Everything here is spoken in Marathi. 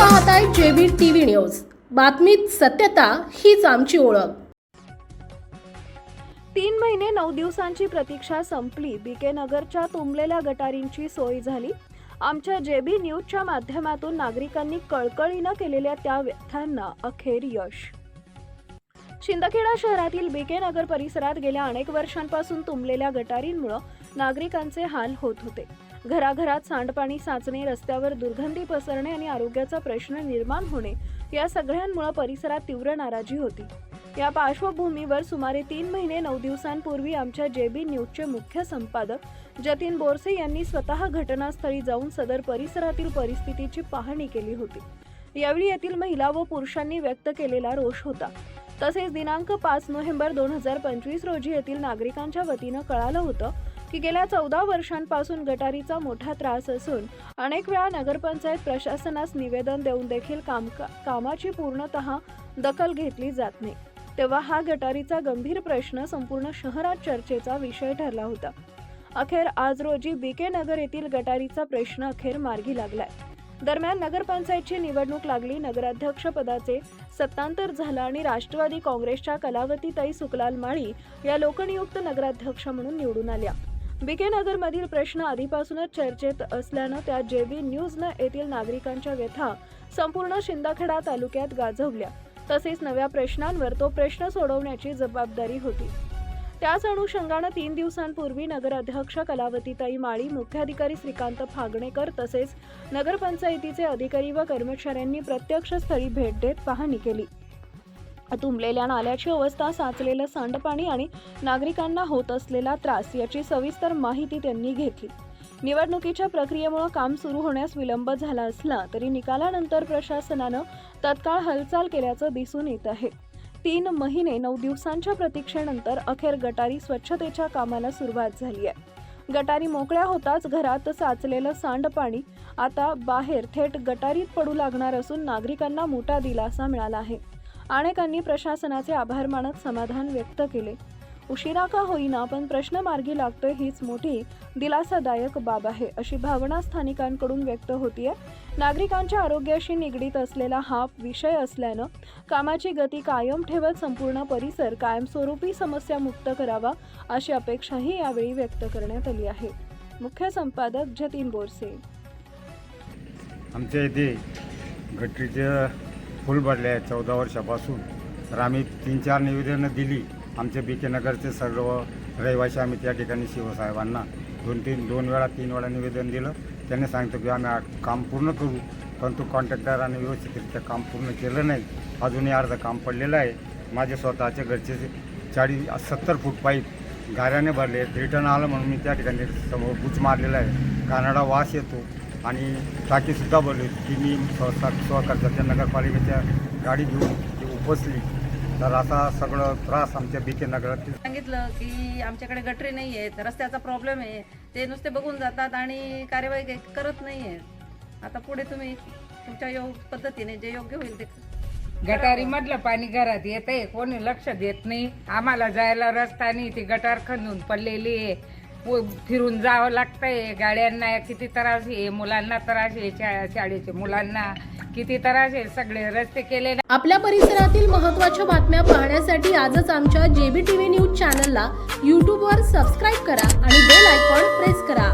पाहताय जेबी टीव्ही न्यूज. बातमीत सत्यता हीच आमची ओळख. तीन महिने नऊ दिवसांची प्रतीक्षा संपली. बीके नगरच्या तुंबलेल्या गटारींची सोय झाली. आमच्या जेबी न्यूजच्या माध्यमातून नागरिकांनी कळकळीनं केलेल्या त्या व्यथांना अखेर यश. शिंदखेडा शहरातील बीके नगर परिसरात गेल्या अनेक वर्षांपासून तुंबलेल्या गटारींमुळे नागरिकांचे हाल होत होते. घराघरात सांडपाणी साचणे रस्त्यावर दुर्गंधी पसरणे आणि आरोग्याचा प्रश्न निर्माण होणे या सगळ्यांमुळे परिसरात तीव्र नाराजी होती. या पार्श्वभूमीवर सुमारे तीन महिने नऊ दिवसांपूर्वी आमच्या जेबी न्यूजचे मुख्य संपादक जतीन बोरसे यांनी स्वतः घटनास्थळी जाऊन सदर परिसरातील परिस्थितीची पाहणी केली होती. यावेळी येथील महिला व पुरुषांनी व्यक्त केलेला रोष होता. तसेच दिनांक पाच नोव्हेंबर दोन हजार पंचवीस रोजी येथील नागरिकांच्या वतीनं कळालं होतं की गेल्या चौदा वर्षांपासून गटारीचा मोठा त्रास असून अनेक वेळा नगरपंचायत प्रशासनास निवेदन देऊन देखील काम कामाची पूर्णतः दखल घेतली जात नाही. तेव्हा हा गटारीचा गंभीर प्रश्न संपूर्ण शहरात चर्चेचा विषय ठरला होता. अखेर आज रोजी बीके नगर येथील गटारीचा प्रश्न अखेर मार्गी लागलाय. दरम्यान नगरपंचायतची निवडणूक लागली. नगराध्यक्ष पदाचे सत्तांतर झालं आणि राष्ट्रवादी काँग्रेसच्या कलावतीताई सुकलाल माळी या लोकनियुक्त नगराध्यक्ष म्हणून निवडून आल्या. बीके नगरमधील प्रश्न आधीपासूनच चर्चेत असल्यानं त्या जेबी न्यूजनं येथील नागरिकांच्या व्यथा संपूर्ण शिंदखेडा तालुक्यात गाजवल्या. तसेच नव्या प्रश्नांवर तो प्रश्न सोडवण्याची जबाबदारी होती. त्याच अनुषंगानं तीन दिवसांपूर्वी नगराध्यक्ष कलावतीताई माळी मुख्याधिकारी श्रीकांत फागणेकर तसेच नगरपंचायतीचे अधिकारी व कर्मचाऱ्यांनी प्रत्यक्ष स्थळी भेट देत पाहणी केली. तुंबलेल्या नाल्याची अवस्था साचलेलं सांडपाणी आणि नागरिकांना होत असलेला त्रास याची सविस्तर माहिती त्यांनी घेतली. निवडणुकीच्या प्रक्रियेमुळे काम सुरू होण्यास विलंब झाला असला तरी निकालानंतर प्रशासनानं तत्काळ हालचाल केल्याचं दिसून येत आहे. तीन महिने नऊ दिवसांच्या प्रतीक्षेनंतर अखेर गटारी स्वच्छतेच्या कामाला सुरुवात झाली आहे. गटारी मोकळ्या होताच घरात साचलेलं सांडपाणी आता बाहेर थेट गटारीत पडू लागणार असून नागरिकांना मोठा दिलासा मिळाला आहे. अनेकांनी प्रशासनाचे आभार मानत समाधान व्यक्त केले. उशिरा का होईना पण प्रश्न मार्गी लागतोय हीच मोठी दिलासादायक बाब आहे अशी भावना स्थानिकांकडून व्यक्त होतीये. नागरिकांच्या आरोग्याशी निगडीत असलेला हा विषय असल्यानं कामाची गती कायम ठेवत संपूर्ण परिसर कायमस्वरूपी समस्यामुक्त करावा अशी अपेक्षाही यावेळी व्यक्त करण्यात आली आहे. मुख्य संपादक जतीन बोरसे. आमच्या इथे गटरीच्या भरले आहेत चौदा वर्षापासून तर आम्ही तीन चार निवेदनं दिली आमच्या बी के नगरचे सर्व रहिवासी आम्ही त्या ठिकाणी शिवसाहेबांना दोन तीन दोन वेळा तीन वेळा निवेदन दिलं. त्यांनी सांगितलं की आम्ही आ- काम पूर्ण करू परंतु कॉन्ट्रॅक्टरांनी व्यवस्थितरित्या काम पूर्ण केलं नाही. अजूनही अर्ध काम पडलेलं आहे. माझे स्वतःच्या घरचे चाळीस सत्तर फूट पाईप गाऱ्याने भरले. रिटर्न आलं म्हणून मी त्या ठिकाणी समोर बुच मारलेला आहे. कानडा वास येतो. आणि टाकीसुद्धा भरली ती मी स्वतः स्वखर्चाच्या नगरपालिकेच्या गाडी घेऊन ती उपसली. तर असा सगळं त्रास आमच्या बी के नगरातील सांगितलं की आमच्याकडे गटरी नाही आहेत रस्त्याचा प्रॉब्लेम आहे. ते नुसते बघून जातात आणि कार्यवाही काही करत नाही आहेत आता पुढे तुम्ही तुमच्या योग पद्धतीने जे योग्य होईल ते गटारी मधलं पाणी घरात येते कोणी लक्ष देत नाही. आम्हाला जायला रस्ता नाही ती गटार खंदून पडलेली आहे. फिरून जावं लागतंय. गाड्यांना किती त्रास आहे मुलांना त्रास आहे शा- शाळेच्या मुलांना किती त्रास आहे सगळे रस्ते केले आपल्या परिसरातील महत्त्वाच्या बातम्या पाहण्यासाठी आजच आमच्या जेबी टीव्ही न्यूज चॅनलला यूट्यूबवर सबस्क्राईब करा आणि बेल आयकॉन प्रेस करा.